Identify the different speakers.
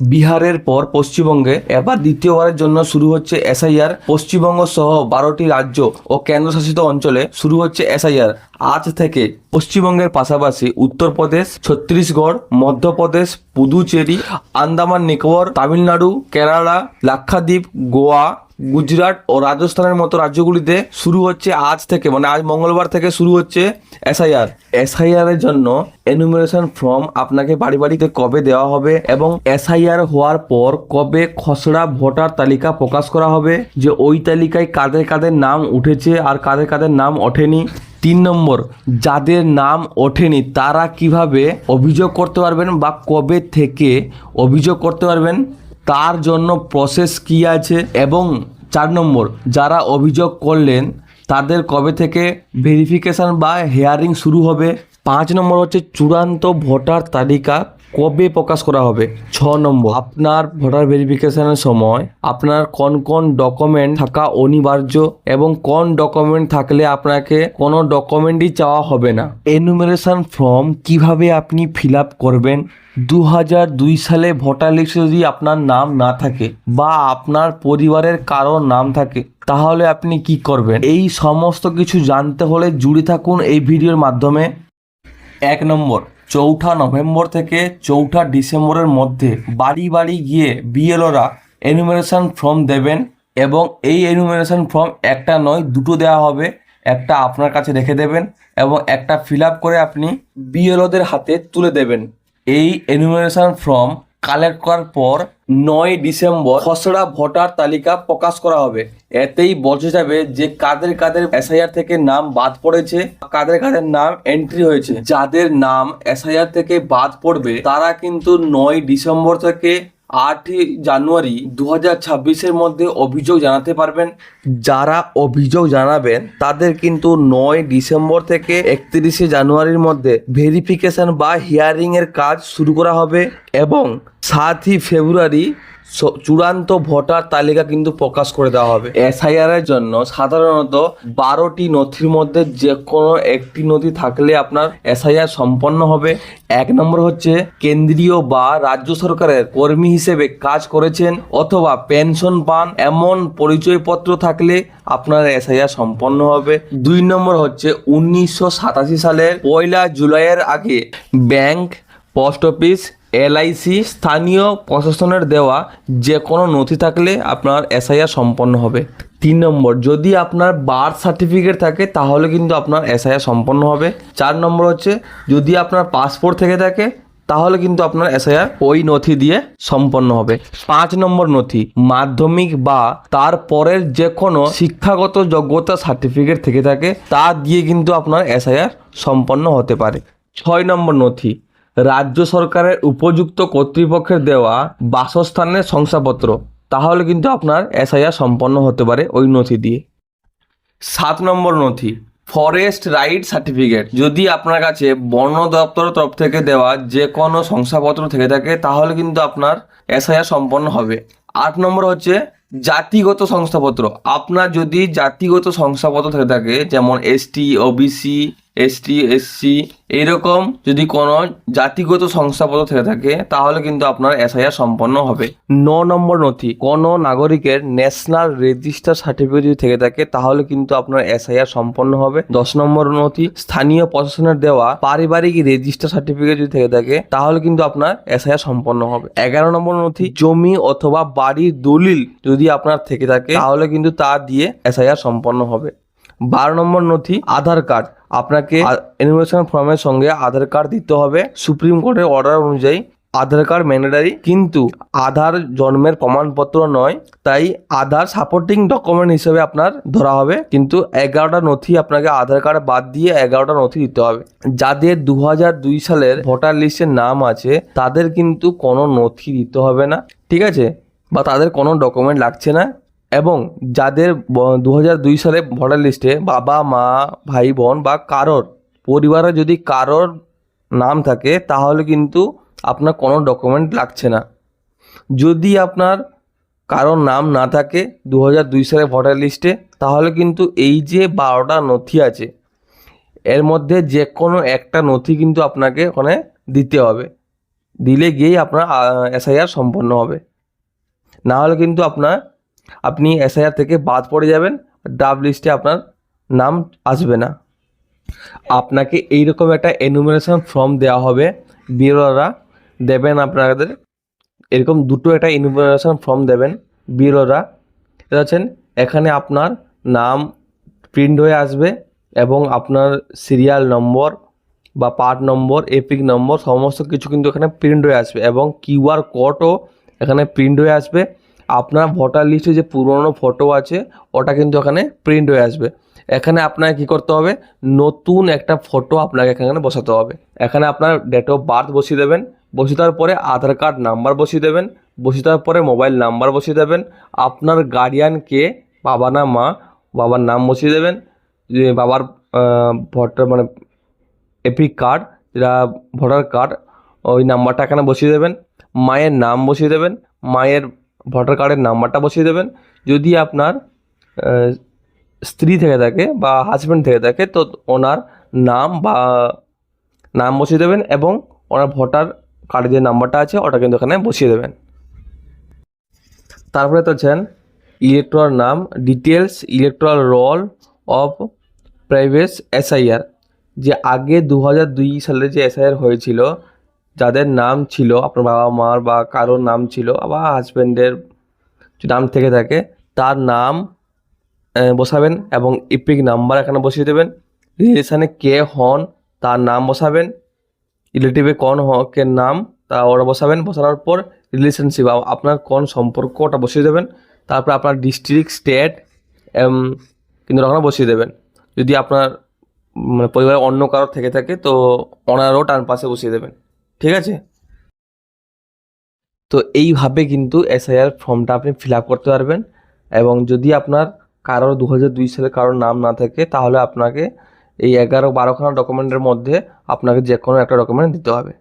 Speaker 1: বিহারের পর পশ্চিমবঙ্গে এবার দ্বিতীয়বারের জন্য শুরু হচ্ছে এসআইআর। পশ্চিমবঙ্গ সহ বারোটি রাজ্য ও কেন্দ্রশাসিত অঞ্চলে শুরু হচ্ছে এসআইআর। আজ থেকে পশ্চিমবঙ্গের পাশাপাশি উত্তরপ্রদেশ, ছত্তিশগড়, মধ্যপ্রদেশ, পুদুচেরি, আন্দামান নিকোবর, তামিলনাড়ু, কেরালা, লাক্ষাদ্বীপ, গোয়া গুজরাট ও রাজস্থানের মতো রাজ্যগুলিতে শুরু হচ্ছে আজ থেকে মানে আজ মঙ্গলবার থেকে শুরু হচ্ছে এসআইআর এসআইআর এর জন্য এনুমিনেশন ফর্ম আপনাকে বাড়ি বাড়িতে কবে দেওয়া হবে এবং এসআইআর হওয়ার পর কবে খসড়া ভোটার তালিকা প্রকাশ করা হবে, যে ওই তালিকায় কাদের কাদের নাম উঠেছে আর কাদের কাদের নাম ওঠেনি। তিন নম্বর, যাদের নাম ওঠেনি, তারা কীভাবে অভিযোগ করতে পারবেন বা কবে থেকে অভিযোগ করতে পারবেন? তার জন্য প্রসেস কি আছে এবং চার নম্বর, যারা অভিযোগ করলেন, তাদের কবে থেকে ভেরিফিকেশান বা হেয়ারিং শুরু হবে? পাঁচ নম্বর হচ্ছে চূড়ান্ত ভোটার তালিকা। কবে প্রকাশ করা হবে? ছ নম্বর, আপনার ভোটার ভেরিফিকেশনের সময় আপনার কোন কোন ডকুমেন্ট থাকা অনিবার্য এবং কোন ডকুমেন্ট থাকলে আপনাকে কোনো ডকুমেন্টই চাওয়া হবে না? এনুমেরেশন ফর্ম কীভাবে আপনি ফিল আপ করবেন? দু দুই সালে ভোটার লিস্টে যদি আপনার নাম না থাকে বা আপনার পরিবারের কারোর নাম থাকে, তাহলে আপনি কি করবেন? এই সমস্ত কিছু জানতে হলে জুড়ে থাকুন এই ভিডিওর মাধ্যমে। এক নম্বর চৌঠা নভেম্বর থেকে চৌঠা ডিসেম্বরের মধ্যে বাড়ি বাড়ি গিয়ে বিএলওরা এনুমিনেশন ফর্ম দেবেন এবং এই এনুমিনেশন ফর্ম একটা নয়, দুটো দেওয়া হবে। একটা আপনার কাছে রেখে দেবেন এবং একটা ফিল করে আপনি বিএলওদের হাতে তুলে দেবেন। এই এনুমিনেশন ফর্ম কালেক্ট করার পর নয় ডিসেম্বর খসড়া ভোটার তালিকা প্রকাশ করা হবে। এতেই বোঝা যাবে যে কাদের কাদের এসআইআর থেকে নাম বাদ পড়েছে, কাদের কাদের নাম এন্ট্রি হয়েছে। যাদের নাম এসআইআর থেকে বাদ পড়বে, তারা কিন্তু নয় ডিসেম্বর থেকে আটই জানুয়ারি দু হাজার ছাব্বিশের মধ্যে অভিযোগ জানাতে পারবেন। যারা অভিযোগ জানাবেন, তাদের কিন্তু নয় ডিসেম্বর থেকে একত্রিশে জানুয়ারির মধ্যে ভেরিফিকেশন বা হিয়ারিংয়ের কাজ শুরু করা হবে এবং সাতই ফেব্রুয়ারি চূড়ান্ত ভোটার তালিকা কিন্তু প্রকাশ করে দেওয়া হবে। এসআইআর এর জন্য সাধারণত বারোটি নথির মধ্যে যে কোনো একটি নথি থাকলে আপনার এসআইআর সম্পন্ন হবে। এক নম্বর হচ্ছে কেন্দ্রীয় বা রাজ্য সরকারের কর্মী হিসেবে কাজ করেছেন অথবা পেনশন পান, এমন পরিচয়পত্র থাকলে আপনার এসআইআর সম্পন্ন হবে। দুই নম্বর হচ্ছে উনিশশো সাতাশি সালের পয়লা জুলাইয়ের আগে ব্যাংক পোস্ট অফিস এলআইসি স্থানীয় প্রশাসনের দেওয়া যে কোনো নথি থাকলে আপনার এসআইআর সম্পন্ন হবে। তিন নম্বর, যদি আপনার বার্থ সার্টিফিকেট থাকে তাহলে কিন্তু আপনার এসআইআর সম্পন্ন হবে। চার নম্বর হচ্ছে, যদি আপনার পাসপোর্ট থেকে থাকে তাহলে কিন্তু আপনার এসআইআর ওই নথি দিয়ে সম্পন্ন হবে। পাঁচ নম্বর নথি, মাধ্যমিক বা তার পরের যে কোনো শিক্ষাগত যোগ্যতা সার্টিফিকেট থেকে থাকে তা দিয়ে কিন্তু আপনার এসআইআর সম্পন্ন হতে পারে। ছয় নম্বর নথি রাজ্য সরকারের উপযুক্ত কর্তৃপক্ষের দেওয়া বাসস্থানের শংসাপত্র। তাহলে কিন্তু আপনার এসআইআর সম্পন্ন হতে পারে ওই নথি দিয়ে। সাত নম্বর নথি ফরেস্ট রাইট সার্টিফিকেট যদি আপনার কাছে বন দপ্তরের তরফ থেকে দেওয়া যে কোনো শংসাপত্র থেকে থাকে, তাহলে কিন্তু আপনার এসআইআর সম্পন্ন হবে। আট নম্বর হচ্ছে জাতিগত শংসাপত্র। আপনার যদি জাতিগত শংসাপত্র থেকে থাকে, যেমন এসটি ওবিসি এসটি এসসি এইরকম যদি কোনো জাতিগত শংসাপত্র থেকে থাকে, তাহলে কিন্তু আপনার এসআইআর সম্পন্ন হবে। ন নম্বর নথি, কোনো নাগরিকের ন্যাশনাল রেজিস্টার সার্টিফিকেট যদি থেকে থাকে, তাহলে কিন্তু আপনার এসআইআর সম্পন্ন হবে। দশ নম্বর নথি, স্থানীয় প্রশাসনের দেওয়া পারিবারিক রেজিস্টার সার্টিফিকেট যদি থেকে থাকে, তাহলে কিন্তু আপনার এসআইআর সম্পন্ন হবে। এগারো নম্বর নথি, জমি অথবা বাড়ির দলিল যদি আপনার থেকে থাকে, তাহলে কিন্তু তা দিয়ে এসআইআর সম্পন্ন হবে। বারো নম্বর নথি, আধার কার্ড। আপনাকে এনিমেশন ফর্মের সঙ্গে আধার কার্ড দিতে হবে। সুপ্রিম কোর্টের অর্ডার অনুযায়ী আধার কার্ড ম্যান্ডেটারি কিন্তু আধার জন্মের প্রমাণপত্র নয়, তাই আধার সাপোর্টিং ডকুমেন্ট হিসেবে আপনার ধরা হবে। কিন্তু এগারোটা নথি আপনাকে আধার কার্ড বাদ দিয়ে এগারোটা নথি দিতে হবে। যাদের দু দুই সালের ভোটার লিস্টের নাম আছে, তাদের কিন্তু কোনো নথি দিতে হবে না। ঠিক আছে? বা তাদের কোনো ডকুমেন্ট লাগছে না। এবং যাদের দু দুই সালে ভোটার লিস্টে বাবা, মা, ভাই, বোন বা কারোর পরিবারে যদি কারোর নাম থাকে, তাহলে কিন্তু আপনার কোনো ডকুমেন্ট লাগছে না। যদি আপনার কারোর নাম না থাকে দু দুই সালে ভোটার লিস্টে, তাহলে কিন্তু এই যে বারোটা নথি আছে, এর মধ্যে যে কোনো একটা নথি কিন্তু আপনাকে ওখানে দিতে হবে। দিলে গিয়েই আপনার এসআইআর সম্পন্ন হবে। না হলে কিন্তু আপনার আপনি এসআইআর থেকে বাদ পড়ে যাবেন, ডাব লিস্টে আপনার নাম আসবে না। আপনাকে এইরকম একটা এনুমিনেশন ফর্ম দেওয়া হবে বিরোরা দেবেন আপনাদের, এরকম দুটো একটা এনুমিনেশন ফর্ম দেবেন বিরোরা এটা হচ্ছেন, এখানে আপনার নাম প্রিন্ট হয়ে আসবে এবং আপনার সিরিয়াল নম্বর বা পার্ট নম্বর এপিক নম্বর সমস্ত কিছু কিন্তু এখানে প্রিন্ট হয়ে আসবে এবং কিউআর কোডও এখানে প্রিন্ট হয়ে আসবে। আপনার ভোটার লিস্টে যে পুরনো ফটো আছে, ওটা কিন্তু এখানে প্রিন্ট হয়ে আসবে। এখানে আপনাকে কী করতে হবে? নতুন একটা ফটো আপনাকে এখানে বসাতে হবে। এখানে আপনার ডেট অফ বার্থ বসিয়ে দেবেন। বসিয়ে দেওয়ার পরে আধার কার্ড নাম্বার বসিয়ে দেবেন। বসিয়ে দেওয়ার পরে মোবাইল নাম্বার বসিয়ে দেবেন। আপনার গার্ডিয়ানকে বাবা না মা, বাবার নাম বসিয়ে দেবেন। যে বাবার ভোটার মানে এপিক কার্ড যেটা ভোটার কার্ড ওই নাম্বারটা এখানে বসিয়ে দেবেন। মায়ের নাম বসিয়ে দেবেন। মায়ের ভোটার কার্ডের নাম্বারটা বসিয়ে দেবেন। যদি আপনার স্ত্রী থেকে থাকে বা হাজব্যান্ড থেকে থাকে, তো ওনার নাম বা নাম বসিয়ে দেবেন এবং ওনার ভোটার কার্ডের যে নাম্বারটা আছে, ওটা কিন্তু এখানে বসিয়ে দেবেন। তারপরে তো হচ্ছেন ইলেকট্রাল নাম details electoral roll of previous SIR যে আগে দু হাজার দুই সালে যে এসআইআর হয়েছিল যাদের নাম ছিল, আপনার বাবা মার বা কারোর নাম ছিল বা হাজব্যান্ডের নাম থেকে থাকে, তার নাম বসাবেন এবং ইপিক নাম্বার এখানে বসিয়ে দেবেন। রিলেশানে কে হন, তার নাম বসাবেন। রিলেটিভে কোন কে নাম, তা ওরা বসাবেন। বসানোর পর রিলেশনশিপ আপনার কোন সম্পর্ক ওটা বসিয়ে দেবেন। তারপর আপনার ডিস্ট্রিক্ট স্টেট কিন্তু ওখানে বসিয়ে দেবেন। যদি আপনার মানে পরিবারের অন্য কারও থেকে থাকে, তো ওনারও টান পাশে বসিয়ে দেবেন। ঠিক আছে? তো এইভাবে কিন্তু এসআইআর ফর্মটা আপনি ফিল করতে পারবেন এবং যদি আপনার কারোর দু দুই সালে কারোর নাম না থাকে, তাহলে আপনাকে এই এগারো বারোখানা ডকুমেন্টের মধ্যে আপনাকে যে কোনো একটা ডকুমেন্ট দিতে হবে।